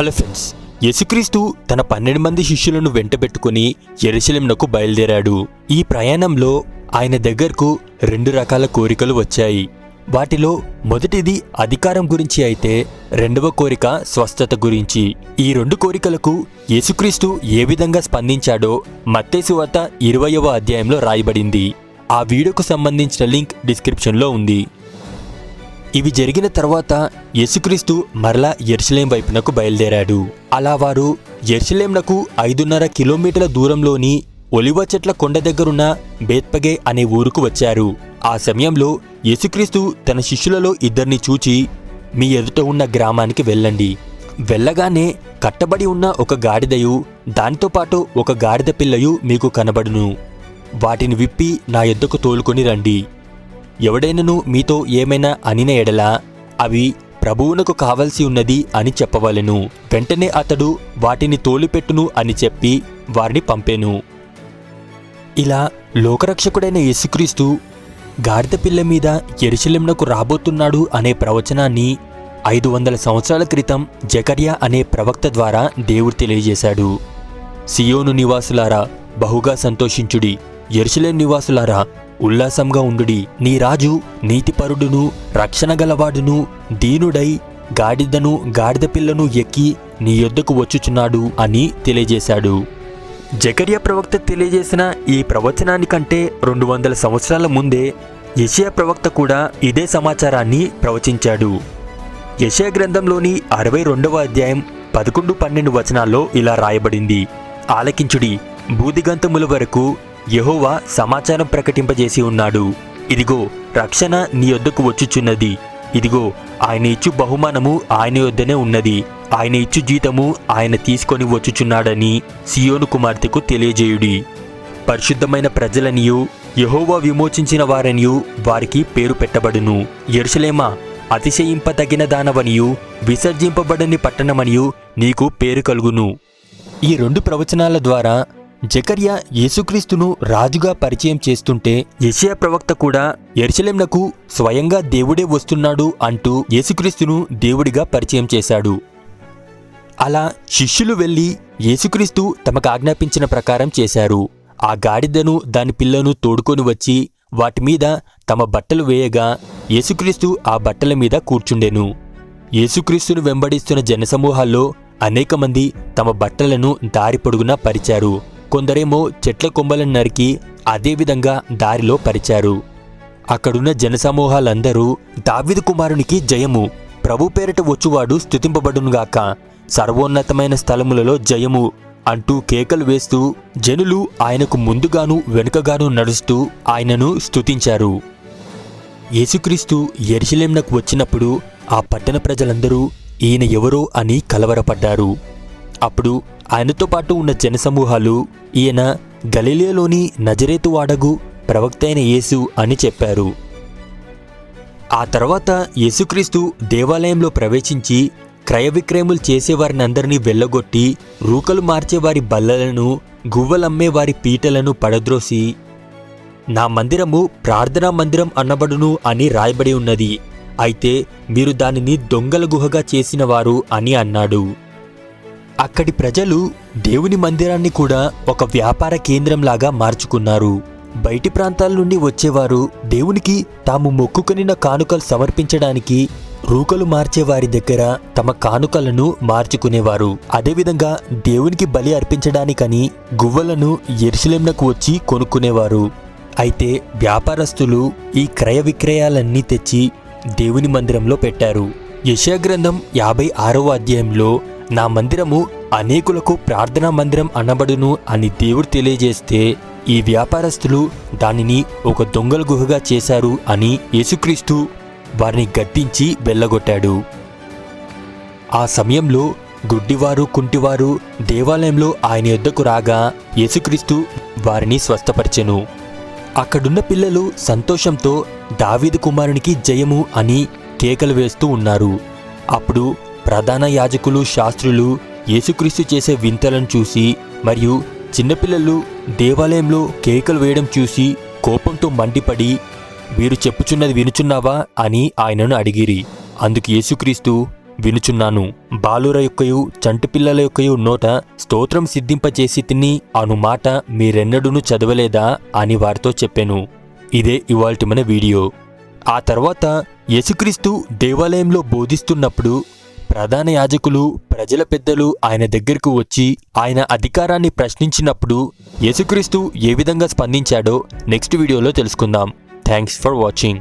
Hello friends యేసుక్రీస్తు తన పన్నెండు మంది శిష్యులను వెంటబెట్టుకుని ఎరుశలేంనకు బయలుదేరాడు. ఈ ప్రయాణంలో ఆయన దగ్గరకు రెండు రకాల కోరికలు వచ్చాయి. వాటిలో మొదటిది అధికారం గురించి అయితే రెండవ కోరిక స్వస్థత గురించి. ఈ రెండు కోరికలకు యేసుక్రీస్తు ఏ విధంగా స్పందించాడో మత్తేసు వద్ద ఇరవయవ అధ్యాయంలో రాయబడింది. ఆ వీడియోకు సంబంధించిన లింక్ డిస్క్రిప్షన్లో ఉంది. ఇవి జరిగిన తర్వాత యేసుక్రీస్తు మరలా ఎర్షలేం వైపునకు బయలుదేరాడు. అలా వారు ఎర్షలేంనకు ఐదున్నర కిలోమీటర్ల దూరంలోని ఒలివ చెట్ల కొండ దగ్గరున్న బేత్పగే అనే ఊరుకు వచ్చారు. ఆ సమయంలో యేసుక్రీస్తు తన శిష్యులలో ఇద్దరిని చూచి మీ ఎదుట ఉన్న గ్రామానికి వెళ్ళండి. వెళ్ళగానే కట్టబడి ఉన్న ఒక గాడిదయు దానితో పాటు ఒక గాడిద పిల్లయు మీకు కనబడును. వాటిని విప్పి నా ఎద్దకు తోలుకొని రండి. ఎవడైనను మీతో ఏమైనా అనిన ఎడలా అవి ప్రభువునకు కావలసి ఉన్నది అని చెప్పవలెను. వెంటనే అతడు వాటిని తోలిపెట్టును అని చెప్పి వారిని పంపెను. ఇలా లోకరక్షకుడైన యేసుక్రీస్తు గాడిద పిల్ల మీద ఎరుశలెంనకు రాబోతున్నాడు అనే ప్రవచనాన్ని ఐదు వందల సంవత్సరాల క్రితం జకర్యా అనే ప్రవక్త ద్వారా దేవుడు తెలియజేశాడు. సియోను నివాసులారా బహుగా సంతోషించుడి. ఎరుసలేం నివాసులారా ఉల్లాసంగా ఉండుడి. నీ రాజు నీతిపరుడును రక్షణ గలవాడును దీనుడై గాడిదను గాడిద పిల్లను ఎక్కి నీ యొద్దకు వచ్చుచున్నాడు అని తెలియజేశాడు. జకరియా ప్రవక్త తెలియజేసిన ఈ ప్రవచనానికంటే రెండు వందల సంవత్సరాల ముందే యెషయా ప్రవక్త కూడా ఇదే సమాచారాన్ని ప్రవచించాడు. యెషయా గ్రంథంలోని అరవై రెండవ అధ్యాయం పదకొండు పన్నెండు వచనాల్లో ఇలా రాయబడింది. ఆలకించుడి. బూదిగంతముల వరకు యహోవా సమాచారం ప్రకటింపజేసి ఉన్నాడు. ఇదిగో రక్షణ నీ యొద్దకు వచ్చుచున్నది. ఇదిగో ఆయన ఇచ్చు బహుమానము ఆయన యొద్దనే ఉన్నది. ఆయన ఇచ్చు జీతము ఆయన తీసుకొని వచ్చుచున్నాడని సియోను కుమార్తెకు తెలియజేయుడి. పరిశుద్ధమైన ప్రజలనియు యహోవా విమోచించిన వారనియు వారికి పేరు పెట్టబడును. ఎరుసలేమా అతిశయింపదగిన దానవనియు విసర్జింపబడని పట్టణమనియు నీకు పేరు కలుగును. ఈ రెండు ప్రవచనాల ద్వారా జకర్య యేసుక్రీస్తును రాజుగా పరిచయం చేస్తుంటే యషియా ప్రవక్త కూడా ఎరుసలేంనకు స్వయంగా దేవుడే వస్తున్నాడు అంటూ యేసుక్రీస్తును దేవుడిగా పరిచయం చేశాడు. అలా శిష్యులు వెళ్ళి యేసుక్రీస్తు తమకు ఆజ్ఞాపించిన ప్రకారం చేశారు. ఆ గాడిదను దాని పిల్లను తోడుకొని వచ్చి వాటి మీద తమ బట్టలు వేయగా యేసుక్రీస్తు ఆ బట్టల మీద కూర్చుండెను. యేసుక్రీస్తును వెంబడిస్తున్న జనసమూహాల్లో అనేక మంది తమ బట్టలను దారి పొడుగునా పరిచారు. కొందరేమో చెట్ల కొమ్మలను నరికి అదేవిధంగా దారిలో పరిచారు. అక్కడున్న జనసమూహాలందరూ దావిదు కుమారునికి జయము. ప్రభు పేరిట వచ్చువాడు స్తుతింపబడునుగాక సర్వోన్నతమైన స్థలములలో జయము అంటూ కేకలు వేస్తూ జనులు ఆయనకు ముందుగాను వెనుకగాను నడుస్తూ ఆయనను స్తుతించారు. యేసుక్రీస్తు ఎరుసలేంనకు వచ్చినప్పుడు ఆ పట్టణ ప్రజలందరూ ఈయన ఎవరో అని కలవరపడ్డారు. అప్పుడు ఆయనతో పాటు ఉన్న జనసమూహాలు ఈయన గలిలియలోని నజరేతు వాడగు ప్రవక్త అయిన యేసు అని చెప్పారు. ఆ తర్వాత యేసుక్రీస్తు దేవాలయంలో ప్రవేశించి క్రయ విక్రయములు చేసేవారినందరినీ వెళ్ళగొట్టి రూకలు మార్చేవారి బల్లలను గువ్వలమ్మే వారి పీటలను పడద్రోసి నా మందిరము ప్రార్థనా మందిరం అన్నబడును అని రాయబడి ఉన్నది. అయితే మీరు దానిని దొంగల గుహగా చేసినవారు అని అన్నాడు. అక్కడి ప్రజలు దేవుని మందిరాన్ని కూడా ఒక వ్యాపార కేంద్రంలాగా మార్చుకున్నారు. బయటి ప్రాంతాల నుండి వచ్చేవారు దేవునికి తాము మొక్కుకొనిన కానుకలు సమర్పించడానికి రూకలు మార్చేవారి దగ్గర తమ కానుకలను మార్చుకునేవారు. అదేవిధంగా దేవునికి బలి అర్పించడానికని గువ్వలను ఎరుసలేంనకు వచ్చి కొనుక్కునేవారు. అయితే వ్యాపారస్తులు ఈ క్రయ విక్రయాలన్నీ తెచ్చి దేవుని మందిరంలో పెట్టారు. యశాగ్రంథం యాభై ఆరవ అధ్యాయంలో నా మందిరము అనేకులకు ప్రార్థనా మందిరం అనబడును అని దేవుడు తెలియజేస్తే ఈ వ్యాపారస్తులు దానిని ఒక దొంగల గుహగా చేశారు అని యేసుక్రీస్తు వారిని గద్దించి వెళ్ళగొట్టాడు. ఆ సమయంలో గుడ్డివారు కుంటివారు దేవాలయంలో ఆయన యొద్దకు రాగా యేసుక్రీస్తు వారిని స్వస్థపరిచెను. అక్కడున్న పిల్లలు సంతోషంతో దావీదు కుమారునికి జయము అని కేకలు వేస్తూ ఉన్నారు. అప్పుడు ప్రధాన యాజకులు శాస్త్రులు యేసుక్రీస్తు చేసే వింతలను చూసి మరియు చిన్నపిల్లలు దేవాలయంలో కేకలు వేయడం చూసి కోపంతో మండిపడి వీరు చెప్పుచున్నది వినుచున్నావా? అని ఆయనను అడిగిరి. అందుకు యేసుక్రీస్తు వినుచున్నాను. బాలుర యొక్కయు చంటిపిల్లల యొక్కయు నోట స్తోత్రం సిద్ధింపచేసి తిని అను మాట మీరెన్నడూను చదవలేదా? అని వారితో చెప్పాను. ఇదే ఇవాల్టి మన వీడియో. ఆ తర్వాత యేసుక్రీస్తు దేవాలయంలో బోధిస్తున్నప్పుడు ప్రధాన యాజకులు ప్రజల పెద్దలు ఆయన దగ్గరకు వచ్చి ఆయన అధికారాన్ని ప్రశ్నించినప్పుడు యేసుక్రీస్తు ఏ విధంగా స్పందించాడో నెక్స్ట్ వీడియోలో తెలుసుకుందాం. Thanks for watching.